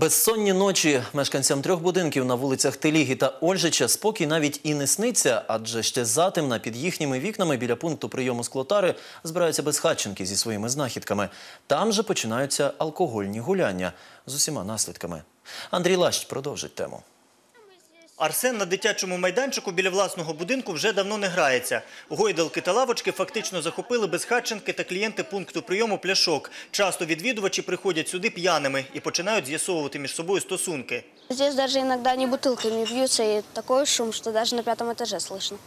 Безсонні ночі мешканцям трьох будинків на вулицях Теліги та Ольжича спокій навіть і не сниться, адже ще затемна під їхніми вікнами біля пункту прийому склотари збираються безхатченки зі своїми знахідками. Там же починаються алкогольні гуляння з усіма наслідками. Андрій Лащ продовжить тему. Арсен на дитячому майданчику біля власного будинку вже давно не грається. Гойдалки та лавочки фактично захопили безхатченки та клієнти пункту прийому пляшок. Часто відвідувачі приходять сюди п'яними і починають з'ясовувати між собою стосунки. Здесь даже иногда они бутылками бьются, и такой шум, что даже на пятом этаже слышно.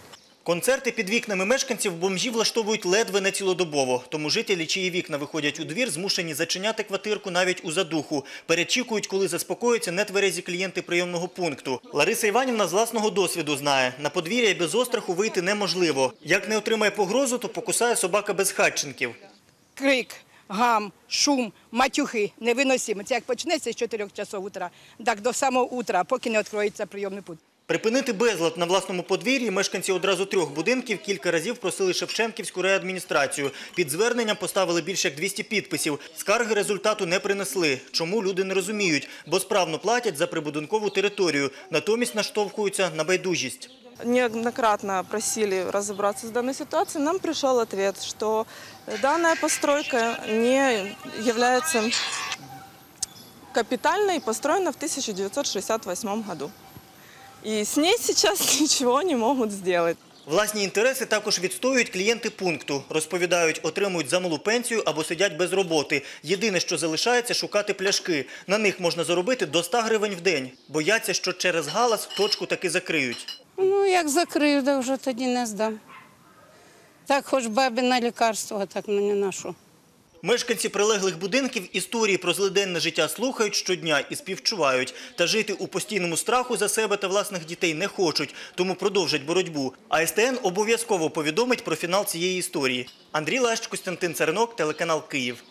Концерти під вікнами мешканців бомжі влаштовують ледве не цілодобово. Тому жителі, чиї вікна виходять у двір, змушені зачиняти квартирку навіть у задуху. Перечікують, коли заспокояться нетверезі клієнти прийомного пункту. Лариса Іванівна з власного досвіду знає, на подвір'я без остраху вийти неможливо. Як не отримає погрозу, то покусає собака без хатченків. крик, гам, шум, матюхи невиносимо. Це як почнеться з 4 часов утра, так до самого утра, поки не відкриється прийомний пункт. Припинити безлад на власному подвір'ї мешканці одразу трьох будинків кілька разів просили Шевченківську райадміністрацію. Під зверненням поставили більше як 200 підписів. Скарги результату не принесли. Чому люди не розуміють? Бо справно платять за прибудинкову територію, натомість наштовхуються на байдужість. неоднократно просили разобраться с данной ситуацией, нам пришел ответ, что данная постройка не является капитальной и построена в 1968 году. И с ней сейчас ничего не могут сделать. Власні інтереси також відстоюють клієнти пункту. Розповідають, отримують замалу пенсію або сидять без роботи. Єдине, що залишається, шукати пляшки. На них можна заробити до 100 гривень в день. Бояться, що через галас точку таки закриють. Ну, як закрию, то вже тоді не здам. Так хоч бабі на лікарство, а так мені на що. Мешканці прилеглих будинків історії про злиденне життя слухають щодня і співчувають. Та жити у постійному страху за себе та власних дітей не хочуть, тому продовжать боротьбу. А СТН обов'язково повідомить про фінал цієї історії. Андрій Лащ, Костянтин Царинок, телеканал Київ.